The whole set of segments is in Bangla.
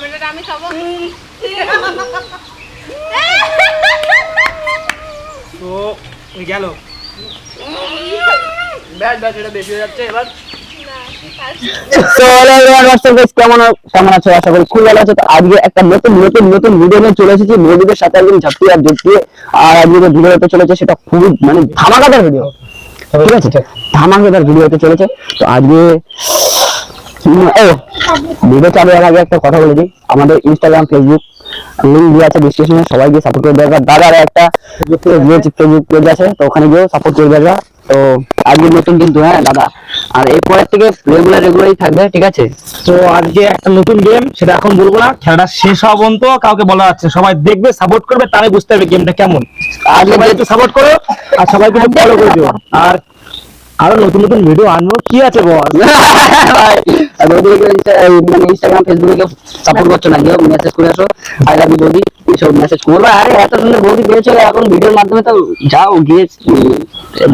টমেটোটা আমি খাব? তো গেল। ব্যাস ব্যাস এটা বেশি হয়ে যাচ্ছে এবার। তো হ্যালো এভরিওয়ান হোয়াটসঅ্যাপ গাইস কেমন কেমন আছো? আশা করি খুব ভালো আছো। তো আজকে একটা নতুন নতুন নতুন ভিডিও নিয়ে চলে এসেছি। বন্ধুদের সাথে আর জুটিয়ে আর আজকে যে ভিডিও হতে চলেছে সেটা খুবই মানে ধামাকাদার ভিডিও ঠিক আছে? ধামাকাদার ভিডিও হতে চলেছে। তো আজকে ও ভিডিও চালু হওয়ার আগে একটা কথা বলে দিই। আমাদের ইনস্টাগ্রাম ফেসবুক লিঙ্ক দেওয়া আছে ডিসক্রিপশনে সবাই গিয়ে সাপোর্ট করে দেবে। দাদার একটা ফেসবুক পেজ আছে তো ওখানে সাপোর্ট করে দেবে। তো আজকে নতুন কিন্তু হ্যাঁ দাদা। আর এরপরের থেকে রেগুলার রেগুলারই থাকবে ঠিক আছে? তো আজকে একটা নতুন গেম সেটা এখন বলব না। খেলাটা শেষ হওয়া পর্যন্ত কাউকে বলা যাচ্ছে সবাই দেখবে সাপোর্ট করবে তাহলে বুঝতে পারবে গেমটা কেমন। আর আজকে সবাই একটু সাপোর্ট করো আর সবাইকে ফলো করে দিও। আর আরও নতুন নতুন ভিডিও আনব। কি আছে বল? মানে ইনস্টাগ্রাম ফেসবুকে সাপোর্ট করছ না কেউ মেসেজ করে আসো। আই লাভ ইউ বৌদি। এসব মেসেজ করবে। আরে এত সুন্দর বৌদি পেয়েছ এখন ভিডিওর মাধ্যমে তো যাও গিয়ে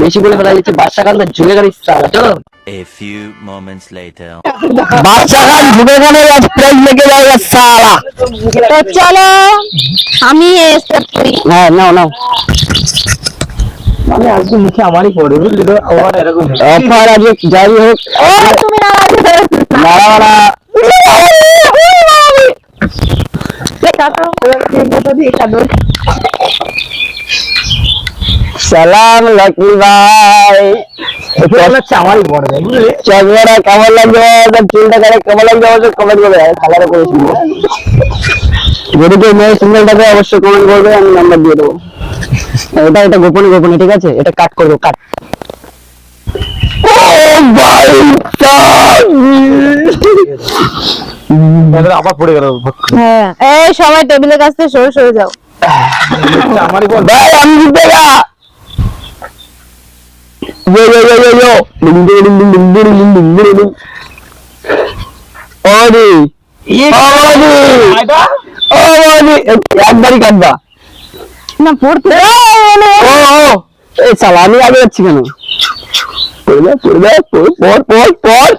বেশি বলে ফেলা যাচ্ছে বাচ্চা কান ঝুঁকে গাড়ি চলো। A few moments later. গানে প্রাইজ লেগে যাবে সালা তো চলো আমি করি হ্যাঁ নাও নাও। মানে আজকে মুখে আমারই পড়ে বুঝলি তো? আমার এরকম অফার আজকে যাই হোক। তুমি না। মারা মারা সালাম লাকি ভাই। মনে বুঝলি? চশমাটা কেমন লাগবে চুলটা করে কেমন লাগবে অবশ্যই কমেন্ট করবে। কালারও করেছিল যদি কেউ মেয়ে সিঙ্গেলটাকে অবশ্যই কমেন্ট করবে। আমি নাম্বার দিয়ে দেবো। এটা এটা গোপনে গোপনে ঠিক আছে? এটা কাট করব কাট। oh হ্যাঁ, টেবিলের কাছ থেকে একবারই কাটবা। না পড়তে ও ও। এই শালা আমি আগে যাচ্ছি কেন? পড়বে পড়বে পড় পড়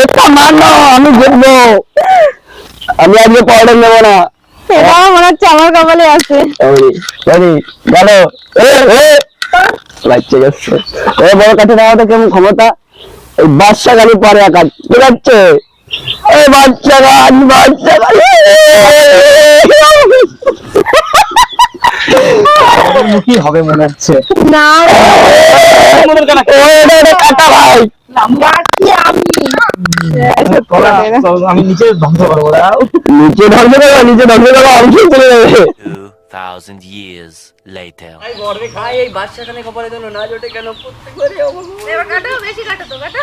এটা মানো আমি জিতবো আমি আজকে পড়ে নেব না। এটা মনে হচ্ছে আমার কপালে আছে। সরি সরি গেলো এ এ বাচ্চা যাচ্ছে। এ বড় তো কেমন ক্ষমতা? এই বাচ্চা গালি পরে আকাশ ঠিক আছে? এই বাচ্চা গাছ বাচ্চা হবে মনে হচ্ছে? না কাটা ভাই। আমি নিচে ধ্বংস করব। নিচে ধ্বংস করব নিচে ধ্বংস করব অংশ চলে যাবে। 2,000 years later. খাই গর্বে খাই এই বাচ্চাখানে কপালে দিল না জোটে কেন প্রত্যেকবারই আমার এবার কাটো বেশি কাটো তো কাটো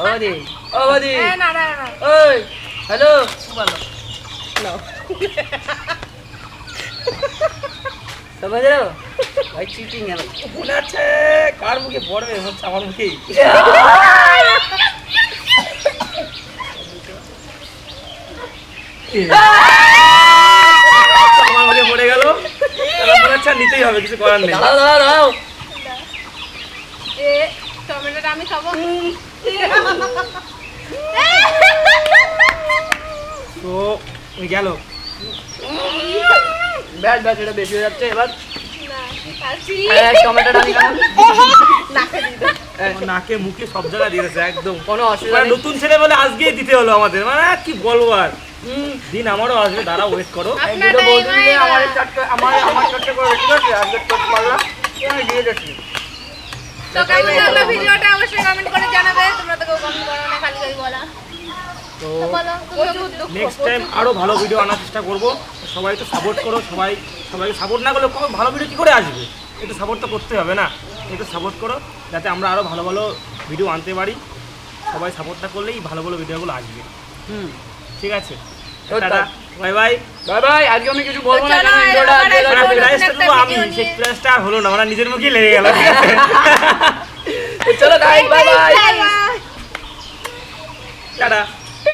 অবাদি অবাদি না না না ওই হ্যালো বলো समझ रहे हो भाई चीटिंग है মনে আছে কার মুখে পড়বে হচ্ছে আমার মুখেই আমার মনে নিতেই হবে কিছু করার নেই। দাঁড়াও দাঁড়াও দাঁড়াও। এ টমেটোটা আমি খাব? তো ওই গেল। ব্যাস ব্যাস এটা বেশি হয়ে যাচ্ছে এবার। খাব। নাকে মুখে সব জায়গায় দিয়েছে একদম। কোনো অসুবিধা মানে নেই। নতুন ছেলে বলে আজকেই দিতে হলো আমাদের। মানে কি বলব আর? দিন আমারও আসবে দাঁড়া ওয়েট করো। এই দুটো আমার চারটে আমার আমার চারটে করে ঠিক আছে আজকে চট মারলাম দিয়ে যাচ্ছি। তো কেমন লাগল ভিডিওটা? অবশ্যই কমেন্ট করে জানাবে। তোমরা তো কমেন্ট করো না খালি খালি বলা। তো তো বলো প্রচুর দুঃখ নেক্সট টাইম আরও ভালো ভিডিও আনার চেষ্টা করব। সবাই তো সাপোর্ট করো সবাই সবাইকে সাপোর্ট না করলে কবে ভালো ভিডিও কি করে আসবে? একটু সাপোর্ট তো করতে হবে না। একটু সাপোর্ট করো যাতে আমরা আরও ভালো ভালো ভিডিও আনতে পারি। সবাই সাপোর্টটা করলেই ভালো ভালো ভিডিওগুলো আসবে। হুম। ঠিক আছে। আমি কিছু বলব না আমি আর হলো না ওরা নিজের মুখে লেগে গেল। চলো টাটা।